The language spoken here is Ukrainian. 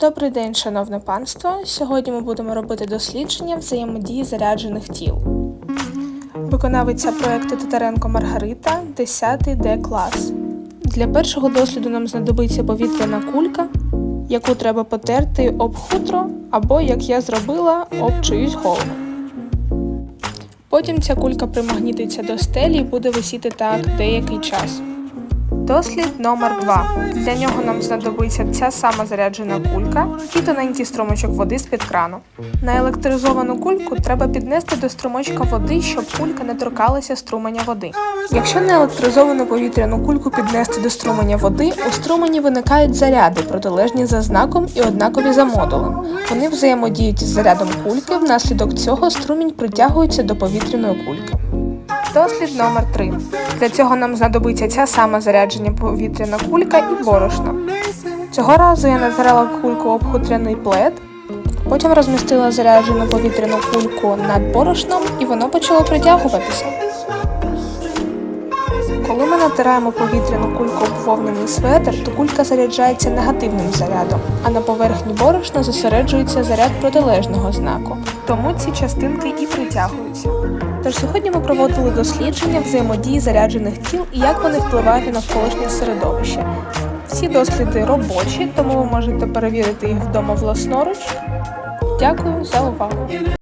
Добрий день, шановне панство. Сьогодні ми будемо робити дослідження взаємодії заряджених тіл. Виконавиця проекту Титаренко Маргарита, 10 Д клас. Для першого досліду нам знадобиться повітряна кулька, яку треба потерти об хутро або, як я зробила, об чиюсь голову. Потім ця кулька примагнітиться до стелі і буде висіти так деякий час. Дослід номер 2 Для нього нам знадобиться ця сама заряджена кулька і тоненький струмочок води з-під крану. На електризовану кульку треба піднести до струмочка води, щоб кулька не торкалася струменя води. Якщо на електризовану повітряну кульку піднести до струменя води, у струмені виникають заряди, протилежні за знаком і однакові за модулем. Вони взаємодіють із зарядом кульки, внаслідок цього струмінь притягується до повітряної кульки. Дослід номер 3 Для цього нам знадобиться ця сама заряджена повітряна кулька і борошно. Цього разу я натирала кульку об хутряний плед, потім розмістила заряджену повітряну кульку над борошном і воно почало притягуватися. Коли ми натираємо повітряну кульку об вовняний светр, то кулька заряджається негативним зарядом, а на поверхні борошна зосереджується заряд протилежного знаку. Тому ці частинки і притягуються. Тож сьогодні ми проводили дослідження взаємодії заряджених тіл і як вони впливають на навколишнє середовище. Всі досліди робочі, тому ви можете перевірити їх вдома власноруч. Дякую за увагу!